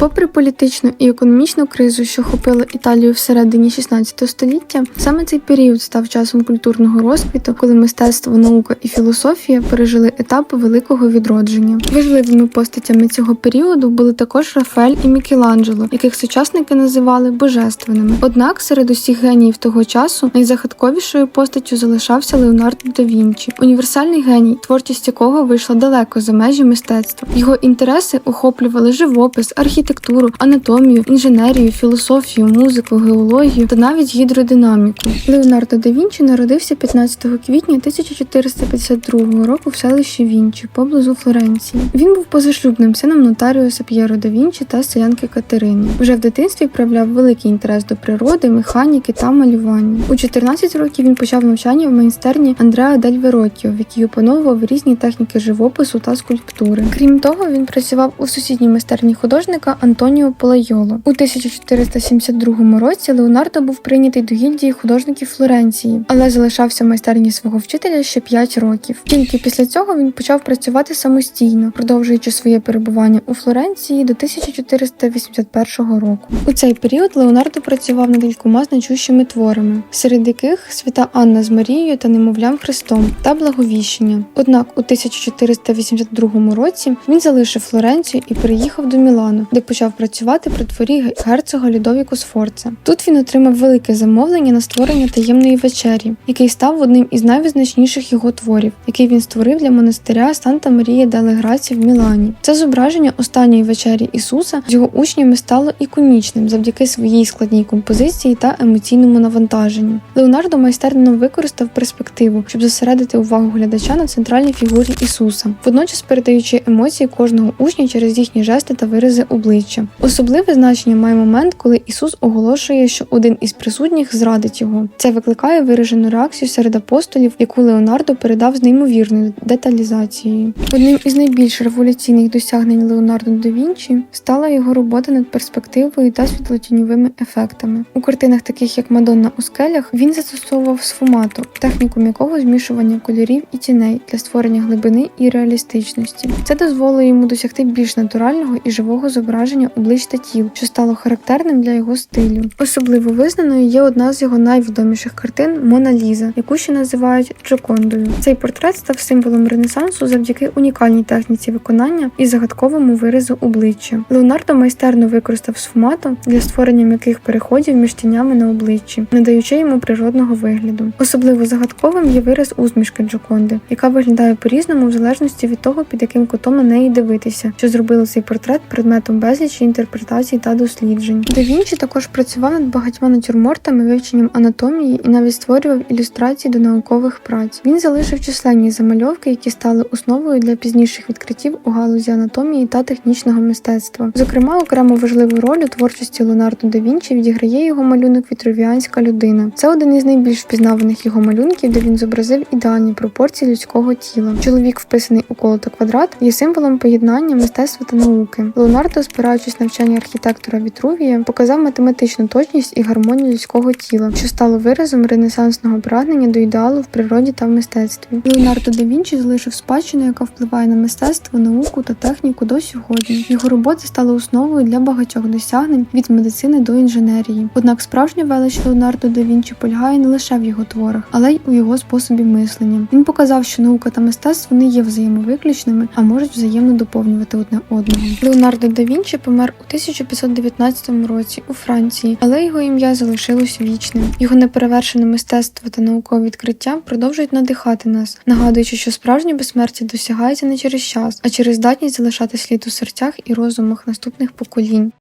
Попри політичну і економічну кризу, що охопила Італію всередині 16 століття, саме цей період став часом культурного розквіту, коли мистецтво, наука і філософія пережили етапи великого відродження. Важливими постатями цього періоду були також Рафаель і Мікеланджело, яких сучасники називали божественними. Однак серед усіх геніїв того часу найзагадковішою постаттю залишався Леонардо да Вінчі, універсальний геній, творчість якого вийшла далеко за межі мистецтва. Його інтереси охоплювали живопис, архітектуру, анатомію, інженерію, філософію, музику, геологію та навіть гідродинаміку. Леонардо да Вінчі народився 15 квітня 1452 року в селищі Вінчі поблизу Флоренції. Він був позашлюбним сином нотаріуса П'єро да Вінчі та селянки Катерини. Вже в дитинстві проявляв великий інтерес до природи, механіки та малювання. У 14 років він почав навчання в майстерні Андреа Дель Верокіо, в якій опановував різні техніки живопису та скульптури. Крім того, він працював у сусідній майстерні художника Антоніо Полайоло. У 1472 році Леонардо був прийнятий до гільдії художників Флоренції, але залишався в майстерні свого вчителя ще 5 років. Тільки після цього він почав працювати самостійно, продовжуючи своє перебування у Флоренції до 1481 року. У цей період Леонардо працював над кількома значущими творами, серед яких свята Анна з Марією та немовлям Христом та Благовіщення. Однак у 1482 році він залишив Флоренцію і переїхав до Мілану, де почав працювати при дворі герцога Людовіку Сфорца. Тут він отримав велике замовлення на створення таємної вечері, який став одним із найвизначніших його творів, який він створив для монастиря Санта Марія деле Граці в Мілані. Це зображення останньої вечері Ісуса з його учнями стало іконічним завдяки своїй складній композиції та емоційному навантаженню. Леонардо майстерно використав перспективу, щоб зосередити увагу глядача на центральній фігурі Ісуса, водночас передаючи емоції кожного учня через їхні жести та вирази обличчя. Особливе значення має момент, коли Ісус оголошує, що один із присутніх зрадить його. Це викликає виражену реакцію серед апостолів, яку Леонардо передав з неймовірною деталізацією. Одним із найбільш революційних досягнень Леонардо да Вінчі стала його робота над перспективою та світлотіньовими ефектами. У картинах, таких як Мадонна у скелях, він застосовував сфумату, техніку м'якого змішування кольорів і тіней для створення глибини і реалістичності. Це дозволило йому досягти більш натурального і живого зображення облич та що стало характерним для його стилю. Особливо визнаною є одна з його найвідоміших картин Мона Ліза, яку ще називають Джокондою. Цей портрет став символом Ренесансу завдяки унікальній техніці виконання і загадковому виразу обличчя. Леонардо майстерно використав сфумату для створення м'яких переходів між тінями на обличчі, надаючи йому природного вигляду. Особливо загадковим є вираз усмішки Джоконди, яка виглядає по-різному в залежності від того, під яким кутом на неї дивитися, що зробило цей портрет предметом безлічі інтерпретацій та досліджень. Да Вінчі також працював над багатьма натюрмортами, вивченням анатомії і навіть створював ілюстрації до наукових праць. Він залишив численні замальовки, які стали основою для пізніших відкриттів у галузі анатомії та технічного мистецтва. Зокрема, окремо важливу роль у творчості Леонардо да Вінчі відіграє його малюнок Вітрувіанська людина. Це один із найбільш впізнаваних його малюнків, де він зобразив ідеальні пропорції людського тіла. Чоловік, вписаний у коло та квадрат, є символом поєднання мистецтва та науки. Леонардо, спираючись на навчання архітектора Вітрувія, показав математичну точність і гармонію людського тіла, що стало виразом ренесансного прагнення до ідеалу в природі та в мистецтві. Леонардо да Вінчі залишив спадщину, яка впливає на мистецтво, науку та техніку до сьогодні. Його роботи стали основою для багатьох досягнень від медицини до інженерії. Однак справжня велич Леонардо да Вінчі полягає не лише в його творах, але й у його способі мислення. Він показав, що наука та мистецтво не є взаємовиключними, а можуть взаємно доповнювати одне одного. Леонардо да Вінчі помер у 1519 році у Франції, але його ім'я залишилось вічним. Його неперевершене мистецтво та наукові відкриття продовжують надихати нас, нагадуючи, що справжнє безсмертя досягається не через час, а через здатність залишати слід у серцях і розумах наступних поколінь.